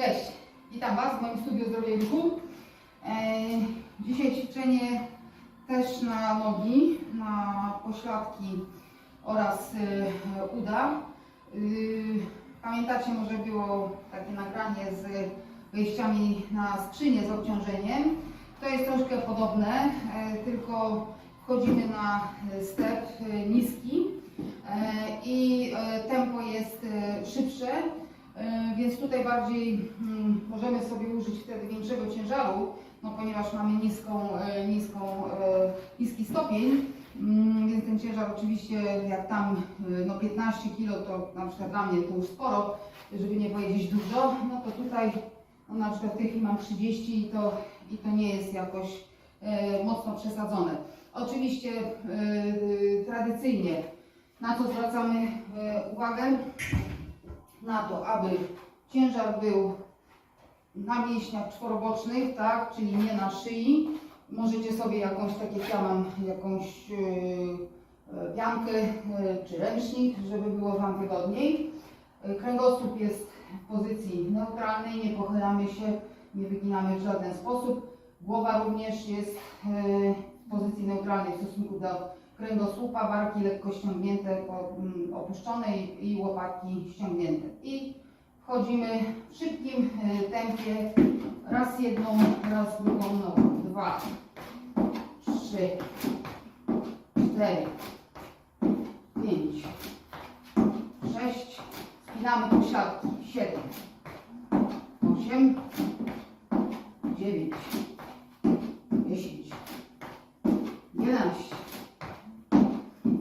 Cześć, witam Was w moim studiu Zdrowie Ruchu. E, dzisiaj ćwiczenie też na nogi, na pośladki oraz e, uda. Y, pamiętacie, może było takie nagranie z wejściami na skrzynię z obciążeniem. To jest troszkę podobne, e, tylko wchodzimy na e, step e, niski e, i e, tempo jest e, szybsze. E, Więc tutaj bardziej mm, możemy sobie użyć wtedy większego ciężaru, no ponieważ mamy niską, e, niską, e, niski stopień, Mm, więc ten ciężar oczywiście jak tam no 15 kg to na przykład dla mnie to już sporo, żeby nie powiedzieć dużo, no to tutaj no na przykład w tej chwili mam 30 i to, i to nie jest jakoś mocno przesadzone. Oczywiście tradycyjnie na co zwracamy uwagę? Na to, aby ciężar był na mięśniach czworobocznych, tak, czyli nie na szyi. Możecie sobie jakąś, tak jak ja mam, jakąś yy, piankę yy, czy ręcznik, żeby było Wam wygodniej. Yy, Kręgosłup jest w pozycji neutralnej, nie pochylamy się, nie wyginamy w żaden sposób. Głowa również jest w pozycji neutralnej w stosunku do kręgosłupa, barki lekko ściągnięte, mm, opuszczone i, łopatki ściągnięte. I wchodzimy w szybkim e, tempie, raz jedną, raz drugą nogą. Dwa, trzy, cztery, pięć, sześć, spinamy pośladki. Siedem, osiem, dziewięć,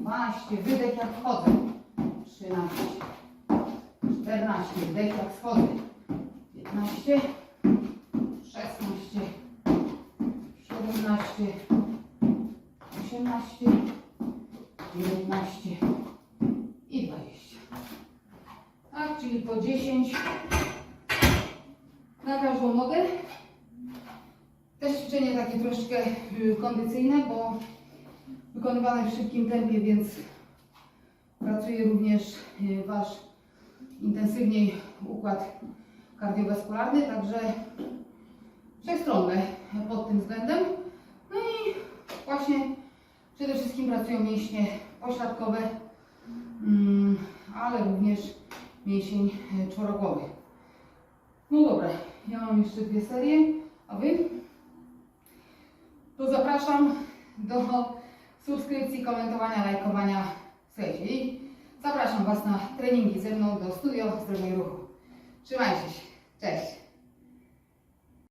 12, wydech jak wchodzę. 13, 14, wdech jak schodzę. 15, 16, 17, 18, 19 i 20. Tak, czyli po 10 na każdą nogę. Też ćwiczenie takie troszkę y, kondycyjne, bo wykonywane w szybkim tempie, więc pracuje również y, Wasz intensywniej układ kardiowaskularny, także wszechstronne pod tym względem. No i właśnie przede wszystkim pracują mięśnie pośladkowe, mm, ale również mięsień y, czworogłowy. No dobra, ja mam jeszcze dwie serie, a Wy? To zapraszam do subskrypcji, komentowania, lajkowania. Słuchajcie, i zapraszam Was na treningi ze mną do Studio Zdrowia i Ruchu. Trzymajcie się. Cześć.